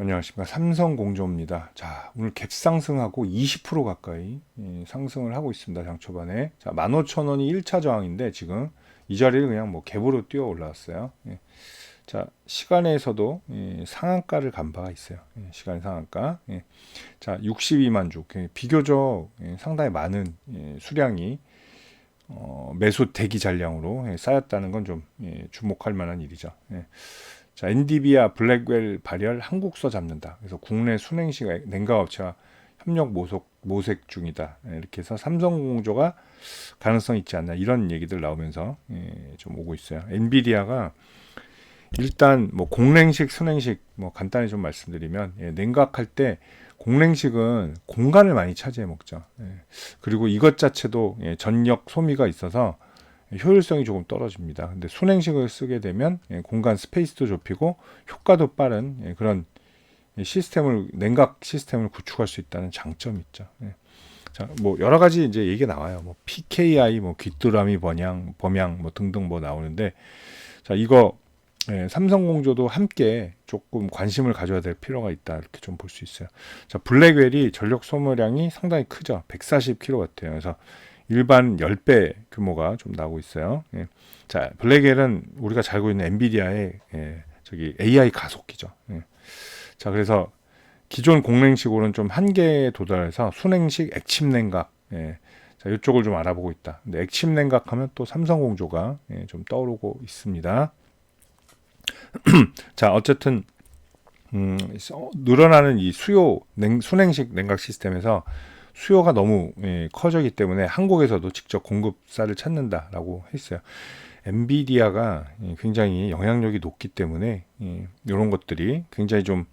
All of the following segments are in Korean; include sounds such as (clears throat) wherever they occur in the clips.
안녕하십니까 삼성공조입니다. 자 오늘 갭상승하고 20% 가까이 예, 상승을 하고 있습니다. 장 초반에 자 15,000원이 1차 저항인데 지금 이 자리를 그냥 뭐 갭으로 뛰어 올라왔어요. 예. 자 시간에서도 예, 상한가를 간 바가 있어요. 예, 시간 상한가. 예. 자 62만 주 예, 비교적 예, 상당히 많은 예, 수량이 어, 매수 대기 잔량으로 예, 쌓였다는 건 좀 예, 주목할 만한 일이죠. 예. 자, 엔디비아 블랙웰 발열 한국서 잡는다. 그래서 국내 순행식 냉각업체와 협력 모속, 모색 중이다. 예, 이렇게 해서 삼성공조가 가능성 있지 않나 이런 얘기들 나오면서 예, 좀 오고 있어요. 엔비디아가 일단 뭐 공랭식, 순행식 뭐 간단히 좀 말씀드리면 예, 냉각할 때 공랭식은 공간을 많이 차지해 먹죠. 예, 그리고 이것 자체도 예, 전력 소비가 있어서 효율성이 조금 떨어집니다. 근데 순행식을 쓰게 되면 예, 공간 스페이스도 좁히고 효과도 빠른 예, 그런 시스템을 냉각 시스템을 구축할 수 있다는 장점이 있죠. 예. 자, 뭐 여러 가지 이제 얘기 나와요. 뭐 PKI, 뭐 귀뚜라미 번양, 범양, 뭐 등등 뭐 나오는데 자 이거 예, 삼성공조도 함께 조금 관심을 가져야 될 필요가 있다 이렇게 좀 볼 수 있어요. 자 블랙웰이 전력 소모량이 상당히 크죠. 140kW예요. 그래서 일반 10배 규모가 좀 나오고 있어요. 예. 자, 블랙엘은 우리가 잘 알고 있는 엔비디아의 예, 저기 AI 가속기죠. 예. 자, 그래서 기존 공랭식으로는 좀 한계에 도달해서 순행식 액침 냉각 예. 자, 이쪽을 좀 알아보고 있다. 근데 액침 냉각하면 또 삼성공조가 예, 좀 떠오르고 있습니다. (clears throat) 자, 어쨌든 음, 늘어나는 이 수요 냉, 순행식 냉각 시스템에서 수요가 너무 예, 커지기 때문에 한국에서도 직접 공급사를 찾는다라고 했어요. 엔비디아가 예, 굉장히 영향력이 높기 때문에 예, 이런 것들이 굉장히 좀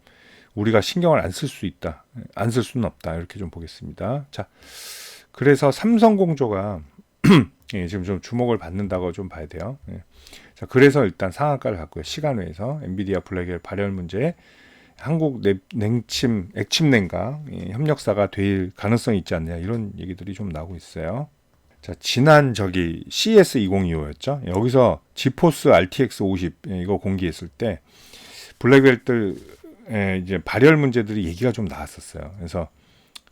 우리가 신경을 안 쓸 수 있다, 안 쓸 수는 없다 이렇게 좀 보겠습니다. 자, 그래서 삼성공조가 (clears throat) 예, 지금 좀 주목을 받는다고 좀 봐야 돼요. 예. 자, 그래서 일단 상한가를 갖고요. 시간외에서 엔비디아 블랙엘 발열 문제 한국 냉침, 액침 냉각 협력사가 될 가능성이 있지 않냐 이런 얘기들이 좀 나오고 있어요. 자, 지난 저기 CS 2025였죠. 여기서 지포스 RTX 50 이거 공개했을 때 블랙웰들 이제 발열 문제들이 얘기가 좀 나왔었어요. 그래서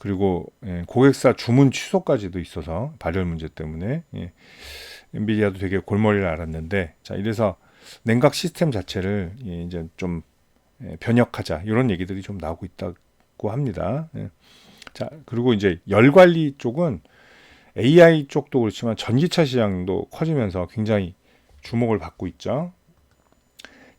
그리고 고객사 주문 취소까지도 있어서 발열 문제 때문에 엔비디아도 되게 골머리를 앓았는데 자 이래서 냉각 시스템 자체를 이제 좀 예, 변혁하자 이런 얘기들이 좀 나오고 있다고 합니다. 예. 자 그리고 이제 열 관리 쪽은 AI 쪽도 그렇지만 전기차 시장도 커지면서 굉장히 주목을 받고 있죠.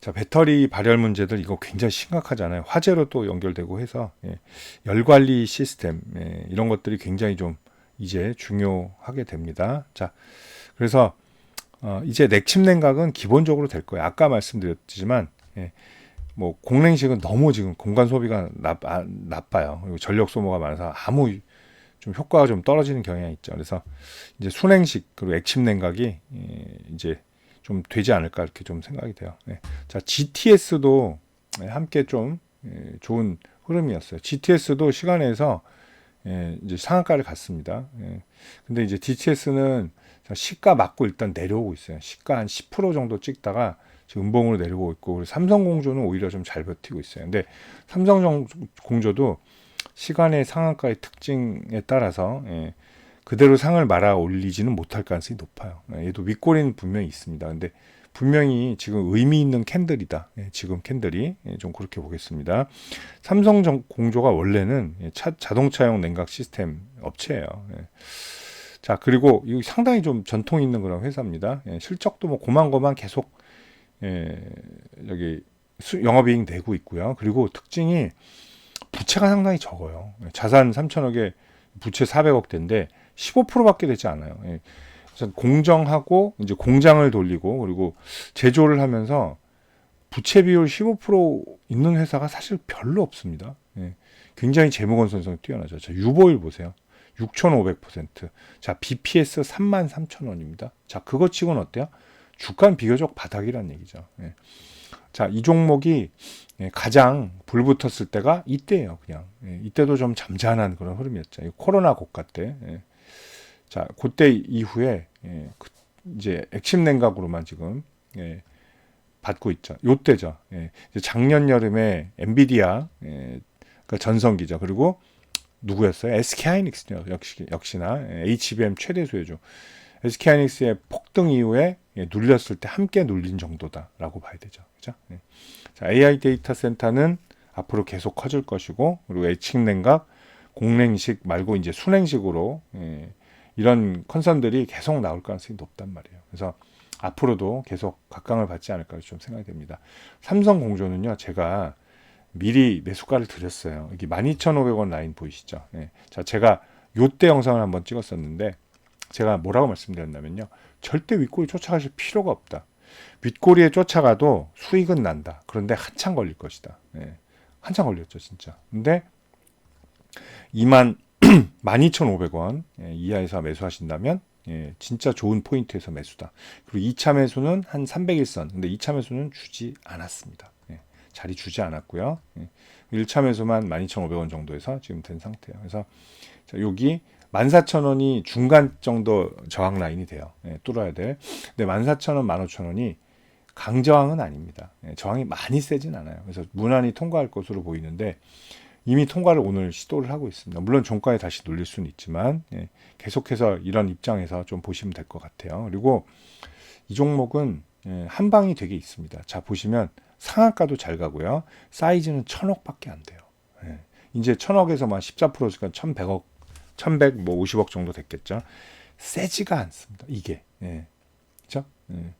자 배터리 발열 문제들 이거 굉장히 심각하잖아요. 화재로 또 연결되고 해서 예, 열 관리 시스템 예, 이런 것들이 굉장히 좀 이제 중요하게 됩니다. 자 그래서 어, 이제 냉침 냉각은 기본적으로 될 거예요. 아까 말씀드렸지만 예, 뭐 공랭식은 너무 지금 공간 소비가 나, 아, 나빠요. 그리고 전력 소모가 많아서 아무 좀 효과가 좀 떨어지는 경향이 있죠. 그래서 이제 순행식 그리고 액침 냉각이 예, 이제 좀 되지 않을까 이렇게 좀 생각이 돼요. 네. 자 GTS도 함께 좀 예, 좋은 흐름이었어요. GTS도 시간에서 예, 이제 상한가를 갔습니다. 예. 근데 이제 GTS는 시가 맞고 일단 내려오고 있어요. 시가 한 10% 정도 찍다가 지금 음봉으로 내려오고 있고 삼성공조는 오히려 좀 잘 버티고 있어요. 근데 삼성공조도 시간의 상한가의 특징에 따라서 예, 그대로 상을 말아 올리지는 못할 가능성이 높아요. 예, 얘도 윗꼬리는 분명히 있습니다. 근데 분명히 지금 의미 있는 캔들이다. 예, 지금 캔들이 예, 좀 그렇게 보겠습니다. 삼성 공조가 원래는 예, 차, 자동차용 냉각 시스템 업체예요. 예. 자 그리고 이 상당히 좀 전통 있는 그런 회사입니다. 예, 실적도 뭐 고만고만 계속 예, 여기 영업이익 내고 있고요. 그리고 특징이 부채가 상당히 적어요. 자산 3천억에 부채 400억 대인데 15%밖에 되지 않아요. 예. 공정하고 이제 공장을 돌리고 그리고 제조를 하면서 부채 비율 15% 있는 회사가 사실 별로 없습니다. 예. 굉장히 재무건설성이 뛰어나죠. 자, 유보율 보세요. 6,500%. 자, BPS 33,000원입니다. 자, 그거 치고는 어때요? 주가는 비교적 바닥이란 얘기죠. 예. 자, 이 종목이 예, 가장 불 붙었을 때가 이때예요, 그냥. 예, 이때도 좀 잠잠한 그런 흐름이었죠. 코로나 고가 때. 예. 자, 그때 이후에 예, 그, 이제 액침 냉각으로만 지금 예, 받고 있죠. 요때죠. 예. 작년 여름에 엔비디아 예, 그 전성기죠. 그리고 누구였어요? SK 하이닉스요. 역시 역시나 예, HBM 최대 수혜주. SK 하이닉스의 폭등 이후에 예, 눌렸을 때 함께 눌린 정도다라고 봐야 되죠. 그죠? 예. 자, AI 데이터 센터는 앞으로 계속 커질 것이고 그리고 애칭 냉각, 공냉식 말고 이제 순냉식으로 예, 이런 컨선들이 계속 나올 가능성이 높단 말이에요. 그래서 앞으로도 계속 각광을 받지 않을까 좀 생각이 됩니다. 삼성 공조는요, 제가 미리 매수가를 드렸어요. 여기 12,500원 라인 보이시죠? 예. 자, 제가 요때 영상을 한번 찍었었는데 제가 뭐라고 말씀드렸냐면요. 절대 윗꼬리 쫓아가실 필요가 없다. 윗꼬리에 쫓아가도 수익은 난다. 그런데 한참 걸릴 것이다. 예. 한참 걸렸죠, 진짜. 근데 2만 (clears throat) 12,500원 예, 이하에서 매수하신다면 예, 진짜 좋은 포인트에서 매수다. 그리고 2차 매수는 한 301선. 근데 2차 매수는 주지 않았습니다. 예, 자리 주지 않았고요. 예, 1차 매수만 12,500원 정도에서 지금 된 상태예요. 그래서 자, 여기 14,000원이 중간 정도 저항 라인이 돼요. 예, 뚫어야 돼. 근데 14,000원, 15,000원이 강저항은 아닙니다. 예, 저항이 많이 세진 않아요. 그래서 무난히 통과할 것으로 보이는데 이미 통과를 오늘 시도를 하고 있습니다. 물론 종가에 다시 눌릴 수는 있지만 예, 계속해서 이런 입장에서 좀 보시면 될 것 같아요. 그리고 이 종목은 예, 한 방이 되게 있습니다. 자 보시면 상한가도 잘 가고요. 사이즈는 천억밖에 안 돼요. 예, 이제 천억에서만 14%니까 1,100억, 1,100, 뭐 50억 정도 됐겠죠. 세지가 않습니다. 이게 예, 그렇죠? 예.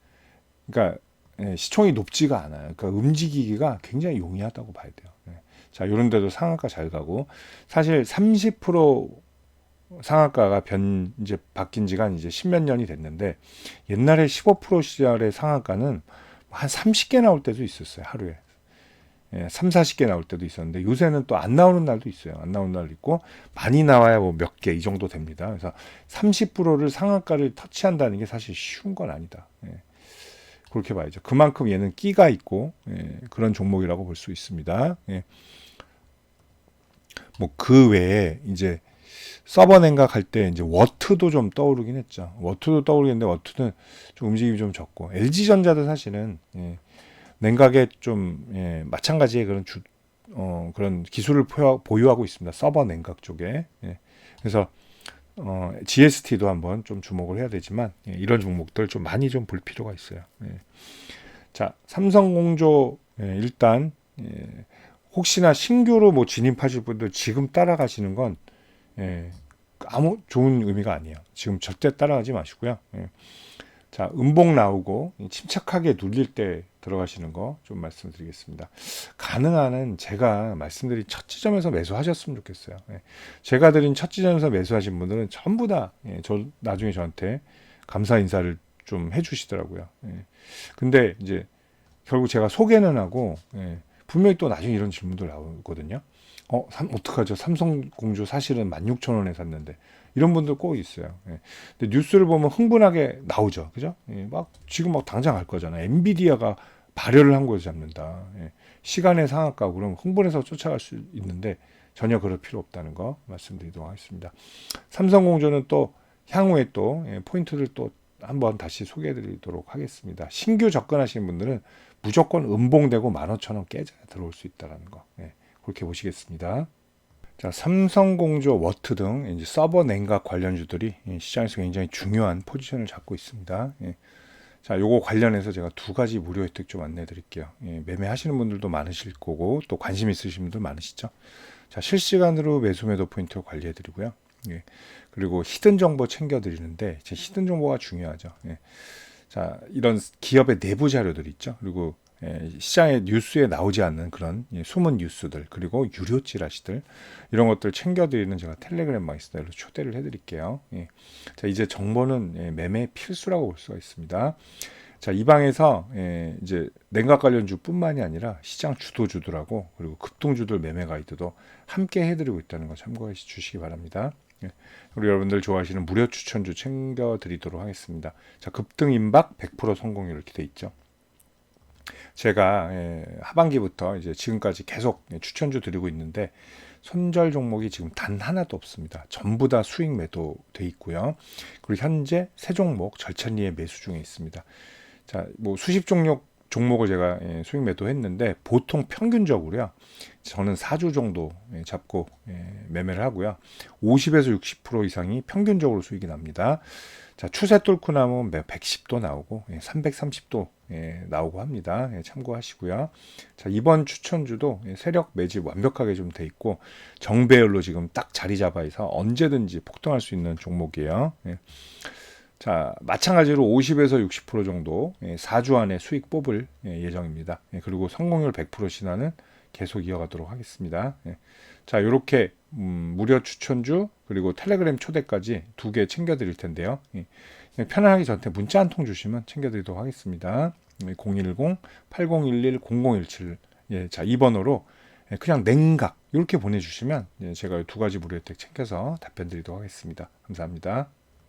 그러니까 예, 시총이 높지가 않아요. 그러니까 움직이기가 굉장히 용이하다고 봐야 돼요. 예. 자, 이런 데도 상한가 잘 가고 사실 30% 상한가가 변 이제 바뀐 지가 이제 십몇 년이 됐는데 옛날에 15% 시절의 상한가는 한 30개 나올 때도 있었어요. 하루에. 예, 3, 40개 나올 때도 있었는데 요새는 또 안 나오는 날도 있어요. 안 나오는 날 있고 많이 나와야 뭐 몇 개 이 정도 됩니다. 그래서 30%를 상한가를 터치한다는 게 사실 쉬운 건 아니다. 예. 그렇게 봐야죠. 그만큼 얘는 끼가 있고 예, 그런 종목이라고 볼 수 있습니다. 예. 뭐 그 외에 이제 서버 냉각할 때 이제 워트도 좀 떠오르긴 했죠. 워트도 떠오르겠는데 워트는 좀 움직임이 좀 적고 LG 전자도 사실은 예, 냉각에 좀 예, 마찬가지의 그런 주, 어, 그런 기술을 보유하고 있습니다. 서버 냉각 쪽에. 예. 그래서 어, GST도 한번 좀 주목을 해야 되지만 예, 이런 종목들 좀 많이 좀 볼 필요가 있어요. 예. 자, 삼성공조 예, 일단 예, 혹시나 신규로 뭐 진입하실 분들 지금 따라가시는 건 예, 아무 좋은 의미가 아니에요. 지금 절대 따라가지 마시고요. 예. 자, 음봉 나오고 침착하게 눌릴 때 들어가시는 거 좀 말씀드리겠습니다. 가능한 한 제가 말씀드린 첫 지점에서 매수하셨으면 좋겠어요. 예. 제가 드린 첫 지점에서 매수하신 분들은 전부 다, 예, 저, 나중에 저한테 감사 인사를 좀 해주시더라고요. 예. 근데 이제 결국 제가 소개는 하고, 예, 분명히 또 나중에 이런 질문들 나오거든요. 어, 삼, 어떡하죠? 삼성공주 사실은 16,000원에 샀는데. 이런 분들 꼭 있어요. 예. 근데 뉴스를 보면 흥분하게 나오죠. 그죠? 예, 막, 지금 막 당장 할 거잖아. 엔비디아가 발열을 한 거에서 잡는다. 예. 시간의 상한가, 그럼 흥분해서 쫓아갈 수 있는데 전혀 그럴 필요 없다는 거 말씀드리도록 하겠습니다. 삼성공주는 또 향후에 또 예, 포인트를 또 한번 다시 소개해 드리도록 하겠습니다. 신규 접근하시는 분들은 무조건 음봉되고 15,000원 깨져야 들어올 수 있다는 거. 예, 그렇게 보시겠습니다. 자, 삼성공조, 워트 등 이제 서버 냉각 관련주들이 시장에서 굉장히 중요한 포지션을 잡고 있습니다. 예. 자, 요거 관련해서 제가 두 가지 무료 혜택 좀 안내해 드릴게요. 예, 매매하시는 분들도 많으실 거고 또 관심 있으신 분들 많으시죠. 자, 실시간으로 매수 매도 포인트 관리해 드리고요. 예. 그리고 히든 정보 챙겨 드리는데 제 히든 정보가 중요하죠. 예. 자, 이런 기업의 내부 자료들 있죠. 그리고 예, 시장의 뉴스에 나오지 않는 그런 예, 숨은 뉴스들 그리고 유료 찌라시들 이런 것들 챙겨드리는 제가 텔레그램 마이스터로 초대를 해드릴게요. 예. 자 이제 정보는 예, 매매 필수라고 볼 수가 있습니다. 자, 이 방에서 예, 이제 냉각 관련주뿐만이 아니라 시장 주도주들하고 그리고 급등주들 매매 가이드도 함께 해드리고 있다는 거 참고해 주시기 바랍니다. 예, 우리 여러분들 좋아하시는 무료 추천주 챙겨드리도록 하겠습니다. 자, 급등 임박 100% 성공률 돼 있죠. 제가 예, 하반기부터 이제 지금까지 계속 추천주 드리고 있는데 손절 종목이 지금 단 하나도 없습니다. 전부 다 수익 매도 돼 있고요. 그리고 현재 세 종목 절찬리에 매수 중에 있습니다. 자, 뭐 수십 종목 종목을 제가 예, 수익 매도했는데 보통 평균적으로요. 저는 4주 정도 예, 잡고 예, 매매를 하고요. 50에서 60% 이상이 평균적으로 수익이 납니다. 자, 추세 뚫고 나면 110도 나오고 예, 330도 예, 나오고 합니다. 예, 참고하시고요. 자, 이번 추천주도 예, 세력 매집 완벽하게 좀 돼 있고 정배열로 지금 딱 자리 잡아 있어 언제든지 폭등할 수 있는 종목이에요. 예. 자, 마찬가지로 50에서 60% 정도 예, 4주 안에 수익 뽑을 예, 예정입니다. 예, 그리고 성공률 100% 신화는 계속 이어가도록 하겠습니다. 예. 자, 이렇게 음, 무료 추천주 그리고 텔레그램 초대까지 두 개 챙겨드릴 텐데요. 예. 그냥 편안하게 저한테 문자 한 통 주시면 챙겨드리도록 하겠습니다. 예, 010-8011-0017 예, 자, 이 번호로 예, 그냥 냉각 이렇게 보내주시면 예, 제가 두 가지 무료 혜택 챙겨서 답변 드리도록 하겠습니다. 감사합니다.